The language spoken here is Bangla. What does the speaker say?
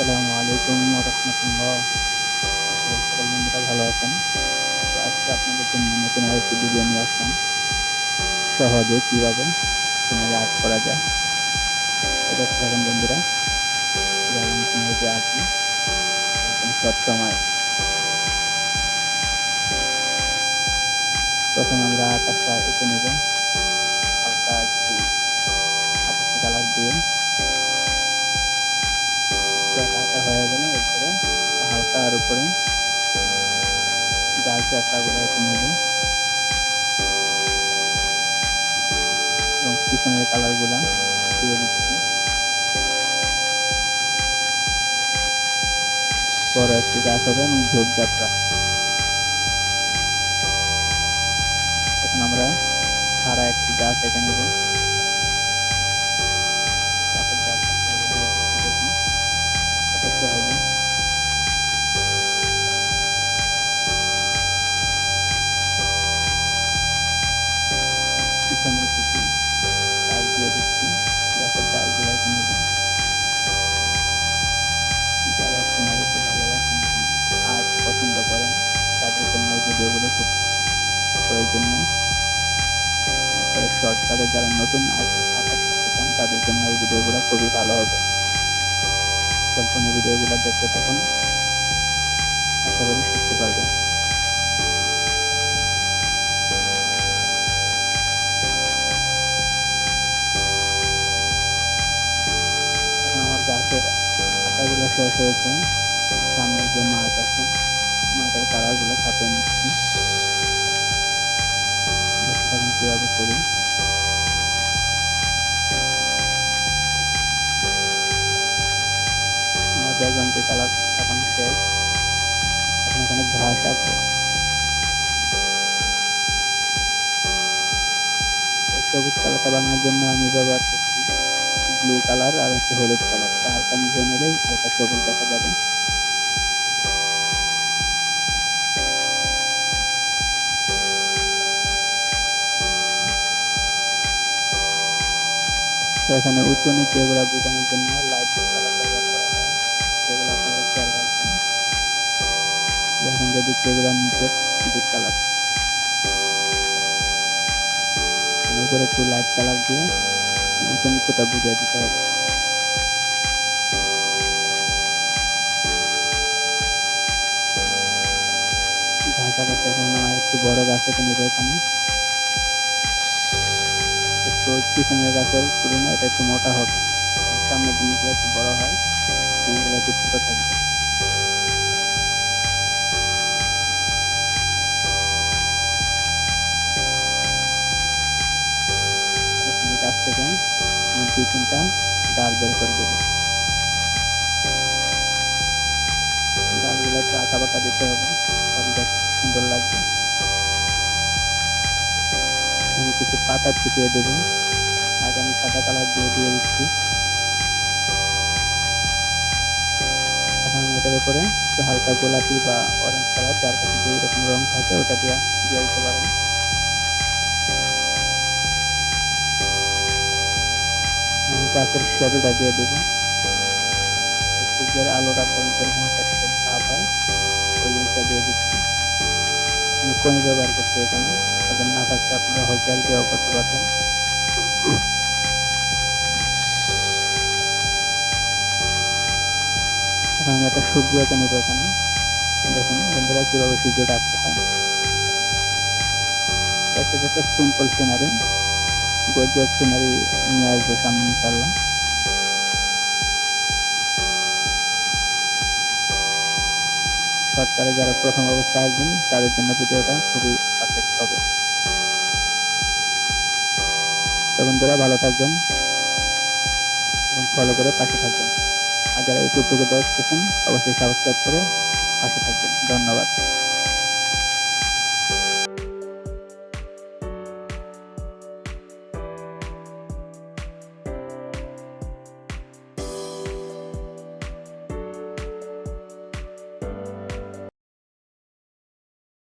আসসালামু আলাইকুম রহমতুল্লাহ। সকল বন্ধুরা ভালো আছেন। আজকে আপনাদের জন্য নতুন আরেকটি ভিডিও নিয়ে আসলাম। সহজে কীভাবে চ্যানেলে আর্ট করা যায়। এটা দেখতে থাকেন বন্ধুরা, কীভাবে আমি চ্যানেলে আঁকি। একদম সব সময়। প্রথমে আমরা আকাশটা এঁকে নেব। হালকা একটু আকাশি কালার দিয়ে। উপরে। গাছ যাত্রাগুলো এঁকে নেব। এবং পিছনের কালারগুলা দিয়ে দিচ্ছি। বড় একটি গাছ হবে এবং ঝোপ যাত্রা। এখন আমরা সারা একটি গাছ এঁকে নেব। প্রয়োজনীয় তারপরে শর্টকাটে যারা নতুন চান, তাদের জন্য এই ভিডিওগুলো খুবই ভালো হবে। সম্পূর্ণ ভিডিওগুলো দেখতে থাকুন। আশা করি শিখতে পারবেন। আমার গাছের আঁকাগুলো শেষ হয়েছে। সামনের যে মাঠ আছে, মাঠের কালারগুলো ছাপিয়ে নিচ্ছি। কীভাবে করি। আমার ব্যাকগ্রাউন্ডে কালার ছাপানো শেষ। এখন এখানে ঘাস এই সবুজ কালারটা বানানোর জন্য আমি ব্যবহার করছি ব্লু কালার আর হচ্ছে হলুদ কালার হালকা মিশিয়ে নিলেই হালকা সবুজ দেখা যাবে। তো এখানে উঁচু নিচু এগুলো বোঝানোর জন্য লাইট সেগুলো আপনারা খেয়াল রাখবেন। দেখেন যদি সেগুলো নিচে দুধ কালার উপরে একটু লাইট কালার দিয়ে উঁচু নিচুটা বুঝিয়ে দিতে হবে। আকাশে এখন একটু বড় গাছ এখানে এখানে একটু পিছনের গাছের তুলনায় এটা একটু মোটা হবে। সামনের জিনিসগুলো একটু বড় হয় জিনিসগুলো একটু ছোটো থাকবে। গাছ থেকে দুই তিনটা ডাল বের করে দেবো ডালগুলো একটু আঁকা বাঁকা দিতে হবে। পাতা ছিটিয়ে দেবো। আগে আমি সাদা কালার দিয়ে দিয়ে দিচ্ছি। এখন এটার উপরে একটু হালকা গোলাপি বা অরেঞ্জ কালার যার কাছে যে রকম রং থাকে ওটা দিয়ে দিয়ে দিতে পারেন। গাছের শ্যাডোটা দিয়ে দেবো। সূর্যের আলোটা পর্যন্ত একটা সেটা ভাব হয়, ওই জিনিসটা দিয়ে দিচ্ছি। আমি কোন ব্যবহার করছি এখানে। তাদের না থাকলে আপনারা হোটেল দিয়েও করতে পারবেন। আমি একটা সূর্য এঁকে নেব এখানে। দেখুন, বন্ধুরা কীভাবে সূর্যটা আঁকতে হয়। একটা একটা সিম্পল সিনারি গর্জিয়াস সিনারি নিয়ে আসব সামনে ইনশাল্লাহ সরকারে যারা প্রথম অবস্থায় আসবেন, তাদের জন্য ভিডিওটা খুবই পারফেক্ট হবে। তো বন্ধুরা, ভালো থাকবেন এবং ফলো করে পাশে থাকবেন। আর যারা ইউটিউব থেকে দেখতেছেন অবশ্যই সাবস্ক্রাইব করে পাশে থাকবেন। ধন্যবাদ।